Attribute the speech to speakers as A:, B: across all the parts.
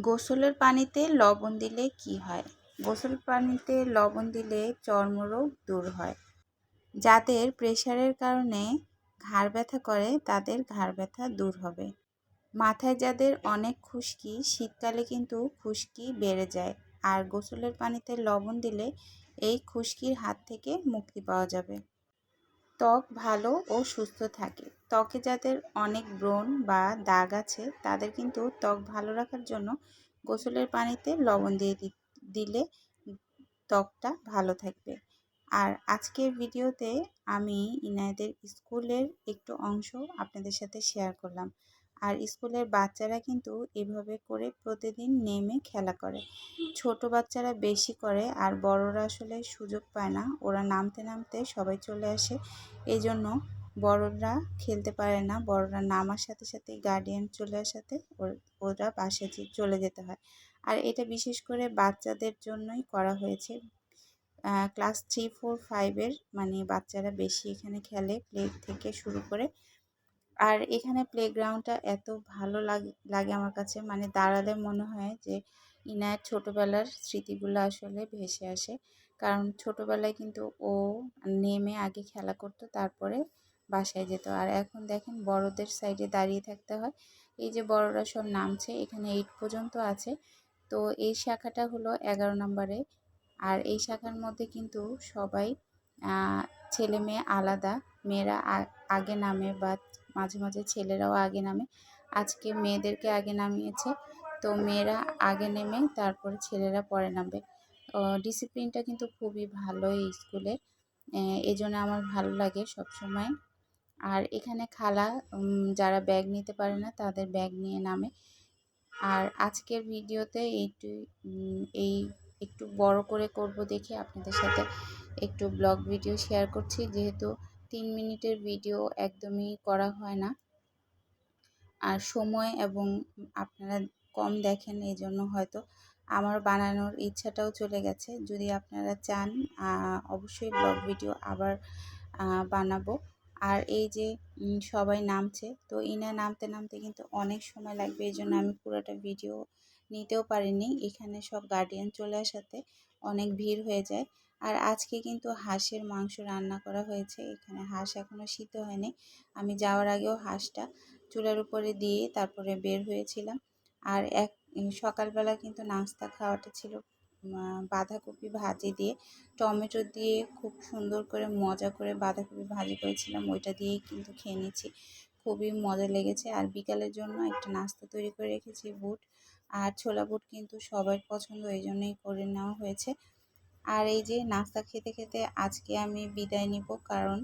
A: গোসলের পানিতে লবণ দিলে কি হয়? গোসল পানিতে লবণ দিলে চর্মরোগ দূর হয়। যাদের প্রেশারের কারণে ঘাড় ব্যথা করে, তাদের ঘাড় ব্যথা দূর হবে। মাথায় যাদের অনেক খুশকি, শীতকালে কিন্তু খুশকি বেড়ে যায়। আর গোসলের পানিতে লবণ দিলে এই খুশকির হাত থেকে মুক্তি পাওয়া যাবে। ত্বক ভালো ও সুস্থ থাকে। ত্বকে যাদের অনেক ব্রণ বা দাগ আছে, তাদের কিন্তু ত্বক ভালো রাখার জন্য গোসলের পানিতে লবণ দিয়ে দিলে ত্বকটা ভালো থাকবে। আর আজকের ভিডিওতে আমি ইনায়দের স্কুলের একটু অংশ আপনাদের সাথে শেয়ার করলাম। আর স্কুলের বাচ্চারা কিন্তু এভাবে করে প্রতিদিন নেমে খেলা করে। ছোট বাচ্চারা বেশি করে আর বড়রা আসলে সুযোগ পায় না। ওরা নামতে নামতে সবাই চলে আসে। এই জন্য বড়রা খেলতে পারে না। বড়রা নামার সাথে সাথে গার্ডিয়ান চলে আসাতে ওরা বাসে চলে যেতে হয়। আর এটা বিশেষ করে বাচ্চাদের জন্যই করা হয়েছে। ক্লাস থ্রি ফোর ফাইভের মানে বাচ্চারা বেশি এখানে খেলে প্লে থেকে শুরু করে আর এখানে প্লেগ্রাউন্ডটা এত ভালো লাগে লাগে আমার কাছে। মানে দাঁড়ালে মনে হয় যে ইনায়ের ছোটোবেলার স্মৃতিগুলো আসলে ভেসে আসে। কারণ ছোটোবেলায় কিন্তু ও নেমে আগে খেলা করতো, তারপরে বাসায় যেত। আর এখন দেখেন বড়দের সাইডে দাঁড়িয়ে থাকতে হয়। এই যে বড়রা সব নামছে, এখানে এইট পর্যন্ত আছে। তো এই শাখাটা হলো এগারো নম্বরে। আর এই শাখার মধ্যে কিন্তু সবাই ছেলে মেয়ে আলাদা। মেয়েরা আগে নামে বা মাঝে মাঝে ছেলেরাও আগে নামে। আজকে মেয়েদেরকে আগে নামিয়েছে। তো মেয়েরা আগে নেমে তারপরে ছেলেরা পরে নামবে। ডিসিপ্লিনটা কিন্তু খুবই ভালো এই স্কুলে এই আমার ভালো লাগে সব সময় আর এখানে খালা যারা ব্যাগ নিতে পারে না, তাদের ব্যাগ নিয়ে নামে। আর আজকের ভিডিওতে এইটু এই একটু বড় করে করব দেখে আপনাদের সাথে একটু ব্লগ ভিডিও শেয়ার করছি। যেহেতু তিন মিনিটের ভিডিও একদমই করা হয় না। আর সময় এবং আপনারা কম দেখেন এই জন্য হয়তো আমার বানানোর ইচ্ছাটাও চলে গেছে। যদি আপনারা চান অবশ্যই ব্লগ ভিডিও আবার বানাবো। আর এই যে সবাই নামছে, তো ইনা নামতে নামতে কিন্তু অনেক সময় লাগবে এই জন্য আমি পুরোটা ভিডিও নিতেও পারিনি এখানে সব গার্ডিয়ান চলে আসাতে অনেক ভিড় হয়ে যায়। আর আজকে কিন্তু হাঁসের মাংস রান্না করা হয়েছে। এখানে হাঁস এখনও সিদ্ধ হয়নি। আমি যাওয়ার আগেও হাঁসটা চুলার উপরে দিয়ে তারপরে বের হয়েছিলাম। আর এক, সকালবেলা কিন্তু নাস্তা খাওয়াটা ছিল বাঁধাকপি ভাজি দিয়ে। টমেটো দিয়ে খুব সুন্দর করে মজা করে বাঁধাকপি ভাজি করেছিলাম। ওইটা দিয়েই কিন্তু খেয়ে নিচ্ছি। খুবই মজা লেগেছে। আর বিকালের জন্য একটা নাস্তা তৈরি করে রেখেছি, বুট। আর ছোলা বুট কিন্তু সবার পছন্দ এই জন্যই করে নেওয়া হয়েছে। আর এই যে নাস্তা খেতে খেতে আজকে আমি বিদায় নিব, কারণ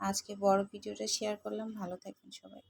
A: আজকে বড় ভিডিওটা শেয়ার করলাম। ভালো থাকবেন সবাই।